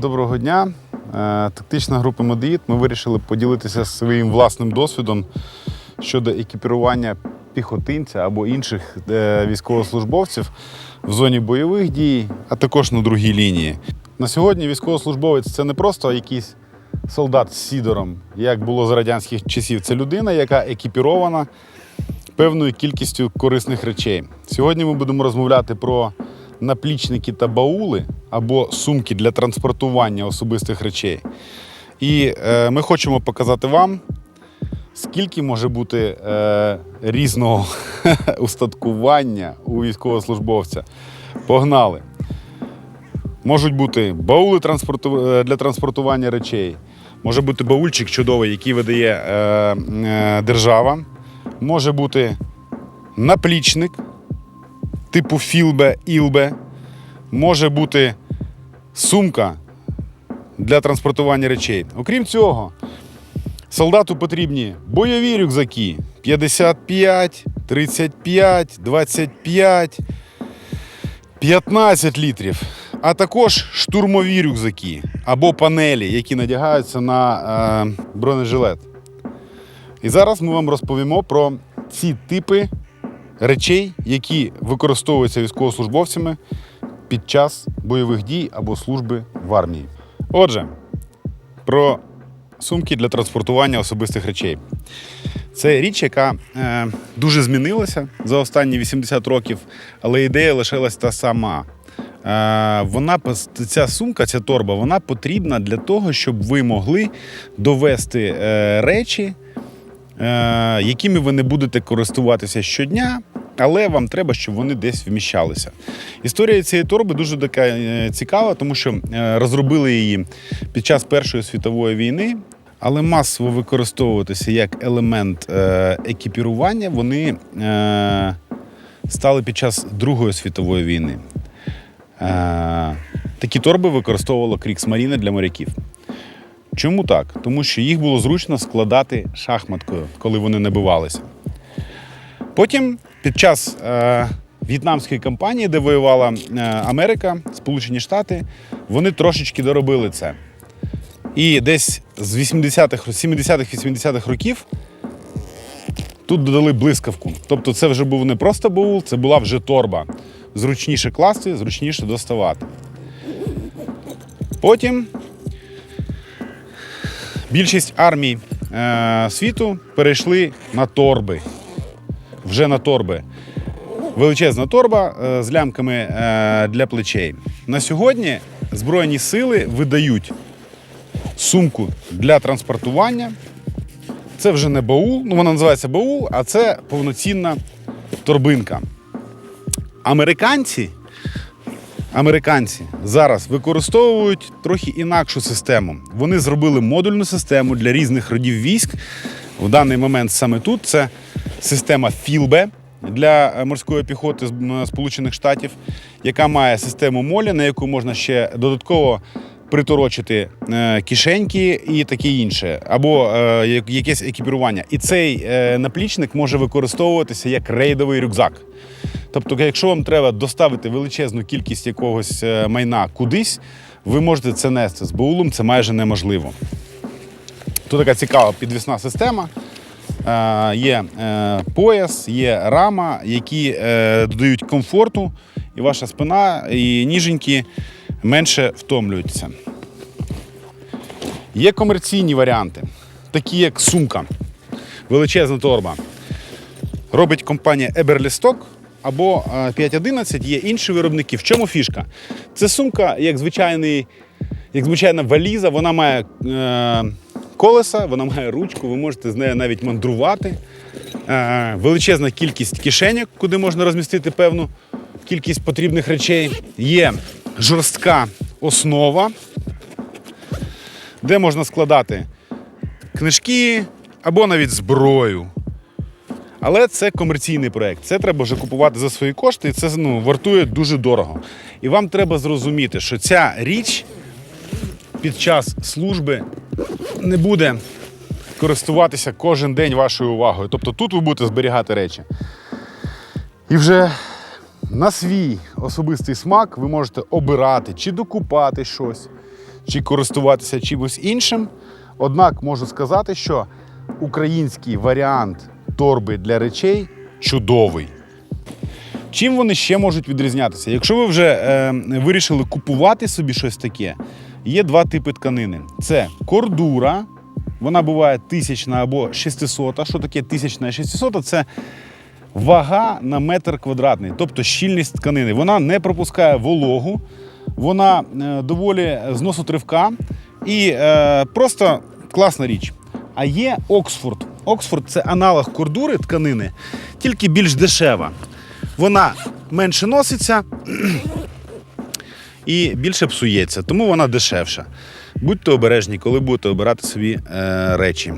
Доброго дня. Е, Тактична група Модеїд. Ми вирішили поділитися своїм власним досвідом щодо екіпірування піхотинця або інших е, військовослужбовців в зоні бойових дій, а також на другій лінії. На сьогодні військовослужбовець це не просто якийсь солдат з сідором, як було з радянських часів. Це людина, яка екіпірована певною кількістю корисних речей. Сьогодні ми будемо розмовляти про наплічники та баули або сумки для транспортування особистих речей. І е, ми хочемо показати вам, скільки може бути е, різного устаткування у військовослужбовця. Погнали! Можуть бути баули транспорту- е, для транспортування речей. Може бути баульчик чудовий, який видає е, е, держава. Може бути наплічник типу філбе, ілбе. Може бути сумка для транспортування речей. Окрім цього, солдату потрібні бойові рюкзаки 55, 35, 25, 15 літрів, а також штурмові рюкзаки або панелі, які надягаються на е, бронежилет. І зараз ми вам розповімо про ці типи речей, які використовуються військовослужбовцями під час бойових дій або служби в армії. Отже, про сумки для транспортування особистих речей. Це річ, яка е, дуже змінилася за останні 80 років, але ідея лишилась та сама. Е, вона ця сумка, ця торба, вона потрібна для того, щоб ви могли довести е, речі, е, якими ви не будете користуватися щодня, але вам треба, щоб вони десь вміщалися. Історія цієї торби дуже така е, цікава, тому що е, розробили її під час Першої світової війни. Але масово використовуватися як елемент е, екіпірування вони стали під час Другої світової війни. Такі торби використовувала Кріксмаріна для моряків. Чому так? Тому що їх було зручно складати шахматкою, коли вони набивалися. Потім, під час е, в'єтнамської кампанії, де воювала е, Америка, Сполучені Штати, вони трошечки доробили це. І десь з 80-х, 70-х, 80-х років тут додали блискавку. Тобто це вже був не просто баул, це була вже торба. Зручніше класти, зручніше доставати. Потім більшість армій е, світу перейшли на торби. Вже на торби. Величезна торба е, з лямками е, для плечей. На сьогодні Збройні сили видають сумку для транспортування. Це вже не баул, ну вона називається баул, а це повноцінна торбинка. Американці, американці зараз використовують трохи інакшу систему. Вони зробили модульну систему для різних родів військ. В даний момент саме тут це система Філбе для е, морської піхоти Сполучених Штатів, яка має систему молі, на яку можна ще додатково приторочити е, кишеньки і таке інше, або е, якесь екіпірування. І цей наплічник може використовуватися як рейдовий рюкзак. Тобто, якщо вам треба доставити величезну кількість якогось майна кудись, ви можете це нести з баулом, це майже неможливо. Тут така цікава підвісна система. Е, Є е, пояс, є рама, які е, додають комфорту, і ваша спина і ніженьки менше втомлюються. Є комерційні варіанти, такі як сумка, величезна торба. Робить компанія Eberlestock або е, 511, є інші виробники. В чому фішка? Це сумка, як звичайний, як звичайна валіза, вона має е, колеса, вона має ручку, ви можете з нею навіть мандрувати. Е, величезна кількість кишеньок, куди можна розмістити певну кількість потрібних речей. Є жорстка основа, де можна складати книжки або навіть зброю. Але це комерційний проект. Це треба вже купувати за свої кошти, і це ну, вартує дуже дорого. І вам треба зрозуміти, що ця річ під час служби не буде користуватися кожен день вашою увагою. Тобто тут ви будете зберігати речі. І вже на свій особистий смак ви можете обирати, чи докупати щось, чи користуватися чимось іншим. Однак можу сказати, що український варіант торби для речей чудовий. Чим вони ще можуть відрізнятися? Якщо ви вже е, вирішили купувати собі щось таке, є два типи тканини: це кордура, вона буває тисячна або 600. Що таке тисячна і 600? Це вага на метр квадратний, тобто щільність тканини. Вона не пропускає вологу, вона е, доволі зносотривка і е, просто класна річ. А є Оксфорд. Оксфорд це аналог кордури тканини, тільки більш дешева. Вона менше носиться і більше псується, тому вона дешевша. Будьте обережні, коли будете обирати собі е, речі.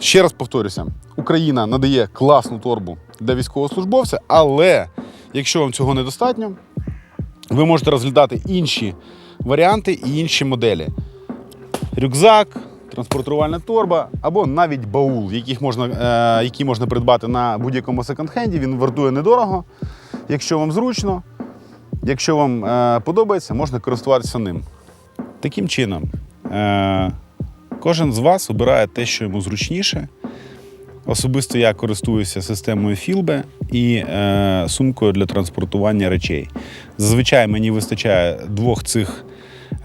Ще раз повторюся: Україна надає класну торбу для військовослужбовця, але якщо вам цього недостатньо, ви можете розглядати інші варіанти і інші моделі. Рюкзак, транспортувальна торба або навіть баул, яких можна, е, який можна придбати на будь-якому секонд-хенді. Він вартує недорого. Якщо вам зручно, якщо вам е, подобається, можна користуватися ним. Таким чином, е, кожен з вас обирає те, що йому зручніше. Особисто я користуюся системою Філбе і е, сумкою для транспортування речей. Зазвичай мені вистачає двох цих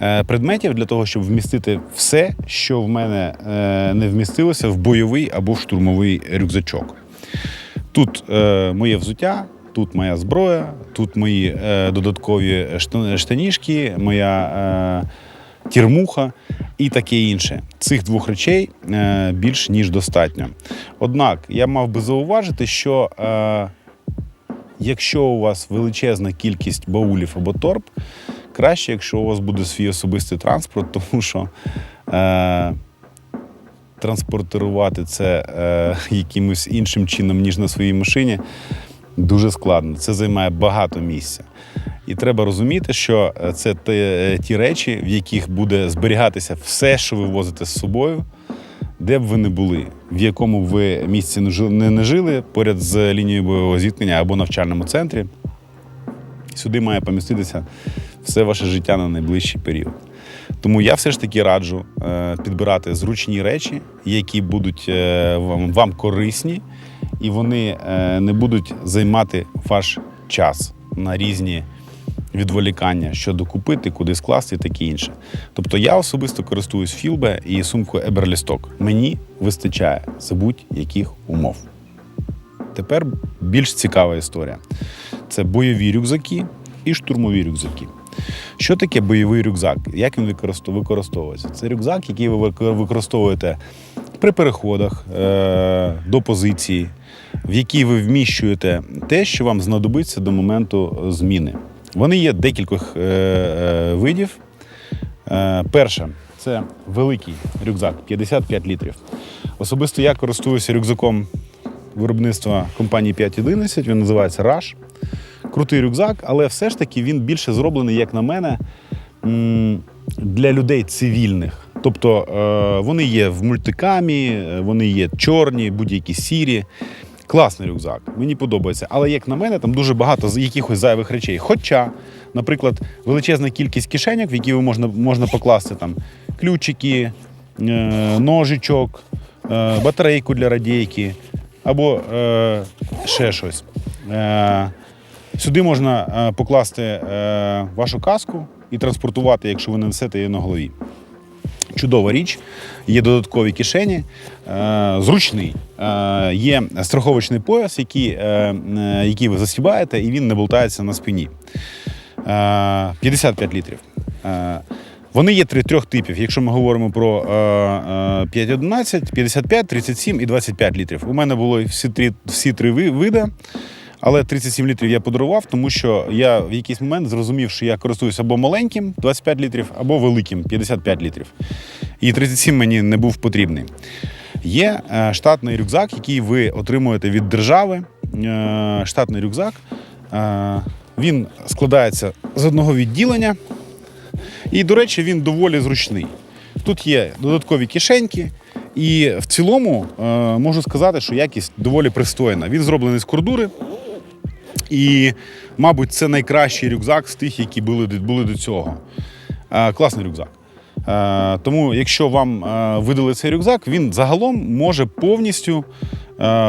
е, предметів для того, щоб вмістити все, що в мене е, не вмістилося в бойовий або в штурмовий рюкзачок. Тут е, моє взуття, тут моя зброя, тут мої е, додаткові шта- штанішки, моя е, тірмуха і таке інше. Цих двох речей е, більш ніж достатньо. Однак я мав би зауважити, що е, якщо у вас величезна кількість баулів або торб, краще, якщо у вас буде свій особистий транспорт, тому що. Е, Транспортувати це е, якимось іншим чином, ніж на своїй машині, дуже складно. Це займає багато місця. І треба розуміти, що е, це те- ті речі, в яких буде зберігатися все, що ви возите з собою, де б ви не були, в якому б ви місці не жили, поряд з лінією бойового зіткнення або навчальному центрі. Сюди має поміститися все ваше життя на найближчий період. Тому я все ж таки раджу е, підбирати зручні речі, які будуть е, вам корисні, і вони е, не будуть займати ваш час на різні відволікання, що докупити, куди скласти і таке інше. Тобто я особисто користуюсь Філбе і сумкою Еберлісток. Мені вистачає за будь-яких умов. Тепер більш цікава історія. Це бойові рюкзаки і штурмові рюкзаки. Що таке бойовий рюкзак? Як він використовується? Це рюкзак, який ви використовуєте при переходах е- до позиції, в який ви вміщуєте те, що вам знадобиться до моменту зміни. Вони є декількох е- е- видів. Е, перше це великий рюкзак 55 літрів. Особисто я користуюся рюкзаком виробництва компанії 511, він називається Rush. Крутий рюкзак, але все ж таки він більше зроблений, як на мене, для людей цивільних. Тобто е, вони є в мультикамі, е, вони є чорні, будь-які сірі. Класний рюкзак, мені подобається. Але як на мене, там дуже багато якихось зайвих речей. Хоча, наприклад, величезна кількість кишеньок, в які можна, можна покласти там ключики, е, ножичок, батарейку для радійки або ще щось. Сюди можна покласти вашу каску і транспортувати, якщо ви не несете її на голові. Чудова річ, є додаткові кишені, е, зручний. Е, є страховочний пояс, який, е, який ви засібаєте, і він не болтається на спині. Е, 55 літрів. Вони є три, трьох типів. Якщо ми говоримо про е, е, 511, 55, 37 і 25 літрів. У мене було всі три, всі три види. Але 37 літрів я подарував, тому що я в якийсь момент зрозумів, що я користуюся або маленьким 25 літрів, або великим 55 літрів. І 37 мені не був потрібний. Є е, штатний рюкзак, який ви отримуєте від держави. Е, штатний рюкзак. Е, він складається з одного відділення. І, до речі, він доволі зручний. Тут є додаткові кишеньки, і в цілому можу сказати, що якість доволі пристойна. Він зроблений з кордури. І, мабуть, це найкращий рюкзак з тих, які були, були до цього. Е, класний рюкзак. Е, тому, якщо вам е, видали цей рюкзак, він загалом може повністю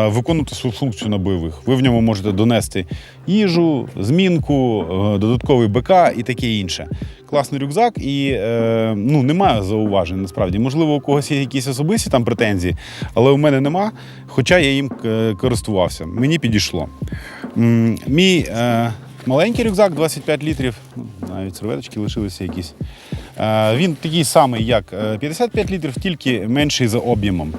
виконувати свою функцію на бойових. Ви в ньому можете донести їжу, змінку, додатковий БК і таке інше. Класний рюкзак, і е, ну, немає зауважень насправді. Можливо, у когось є якісь особисті там претензії, але у мене нема, хоча я їм е, користувався. Мені підійшло. Мій е, маленький рюкзак 25 літрів, ну, навіть серветочки лишилися якісь. Е, Він такий самий, як е, 55 літрів, тільки менший за об'ємом.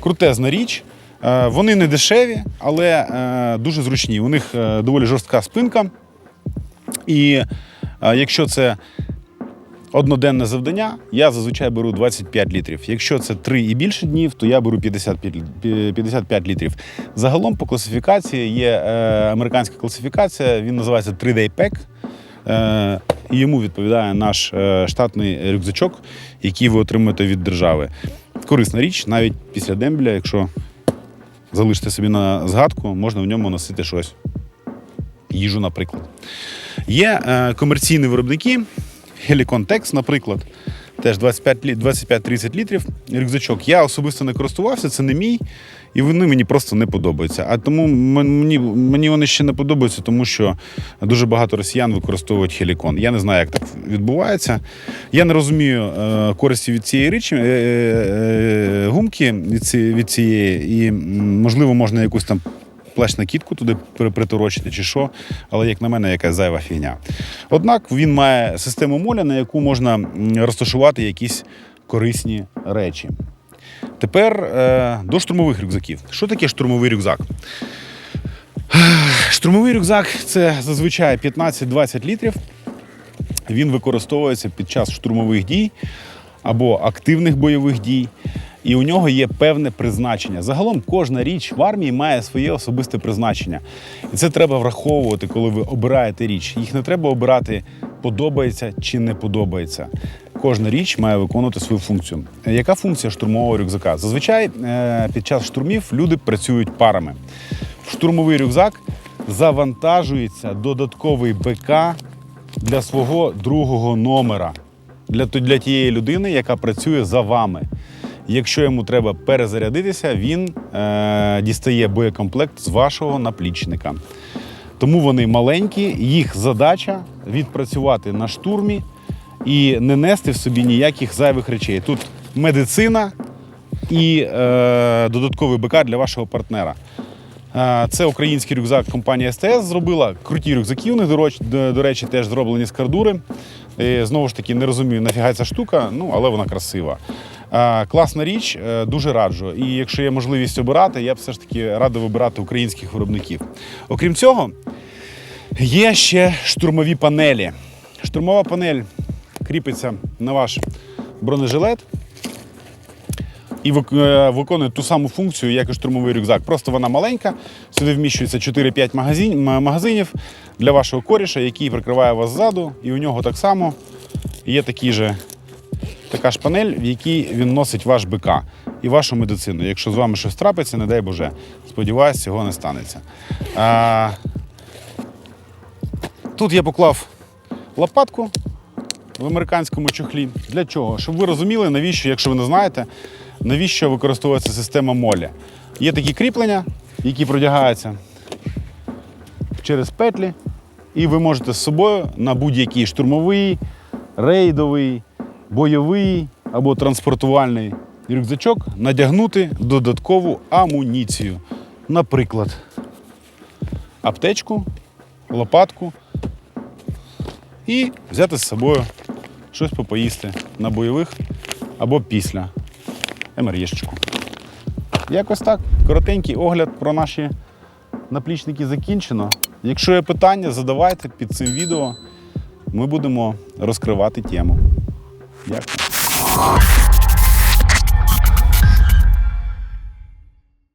Крутезна річ. Е, Вони не дешеві, але е, дуже зручні. У них е, доволі жорстка спинка. І е, якщо це одноденне завдання, я зазвичай беру 25 літрів. Якщо це 3 і більше днів, то я беру 55, літрів. Загалом по класифікації є е, американська класифікація, він називається 3-day pack. Е, і йому відповідає наш е, штатний рюкзачок, який ви отримуєте від держави. Корисна річ, навіть після дембеля, якщо залишите собі на згадку, можна в ньому носити щось. Їжу, наприклад. Є е, комерційні виробники, Helicon Tex, наприклад, теж 25 лі- 25-30 літрів. Рюкзачок. Я особисто не користувався, це не мій, і вони мені просто не подобаються. А тому мені, мені вони ще не подобаються, тому що дуже багато росіян використовують Helicon. Я не знаю, як так відбувається. Я не розумію е, користі від цієї речі, е, е, гумки від, цієї, і можливо можна якусь там плащ накидку туди приторочити чи що, але як на мене, якась зайва фігня. Однак він має систему моля, на яку можна розташувати якісь корисні речі. Тепер е, до штурмових рюкзаків. Що таке штурмовий рюкзак? Штурмовий рюкзак це зазвичай 15-20 літрів. Він використовується під час штурмових дій або активних бойових дій. І у нього є певне призначення. Загалом кожна річ в армії має своє особисте призначення. І це треба враховувати, коли ви обираєте річ. Їх не треба обирати подобається чи не подобається. Кожна річ має виконувати свою функцію. Е, Яка функція штурмового рюкзака? Зазвичай е, під час штурмів люди працюють парами. Штурмовий рюкзак завантажується додатковий БК для свого другого номера для тієї людини, яка працює за вами. Якщо йому треба перезарядитися, він е, дістає боєкомплект з вашого наплічника. Тому вони маленькі, їх задача відпрацювати на штурмі і не нести в собі ніяких зайвих речей. Тут медицина і е, додатковий БК для вашого партнера. Е, Це український рюкзак компанія СТС зробила. Круті рюкзаки у них, до речі, теж зроблені з кардури. Знову ж таки, не розумію, нафіга ця штука, ну, але вона красива. Класна річ, е, дуже раджу. І якщо є можливість обирати, я б все ж таки радий вибирати українських виробників. Окрім цього, є ще штурмові панелі. Штурмова панель кріпиться на ваш бронежилет і е, виконує ту саму функцію, як і штурмовий рюкзак. Просто вона маленька. Сюди вміщується 4-5 магазин, магазинів для вашого коріша, який прикриває вас ззаду, і у нього так само є такі же, така ж панель, в якій він носить ваш БК і вашу медицину. Якщо з вами щось трапиться, не дай Боже. Сподіваюсь, цього не станеться. А, тут я поклав лопатку в американському чохлі. Для чого? Щоб ви розуміли, навіщо, якщо ви не знаєте, навіщо використовується система молі. Є такі кріплення, які продягаються через петлі, і ви можете з собою на будь-який штурмовий, рейдовий, бойовий або транспортувальний рюкзачок надягнути додаткову амуніцію. Наприклад, аптечку, лопатку і взяти з собою щось попоїсти на бойових або після МРЄшечку. Якось так. Коротенький огляд про наші наплічники закінчено. Якщо є питання, задавайте під цим відео. Ми будемо розкривати тему. Дякую.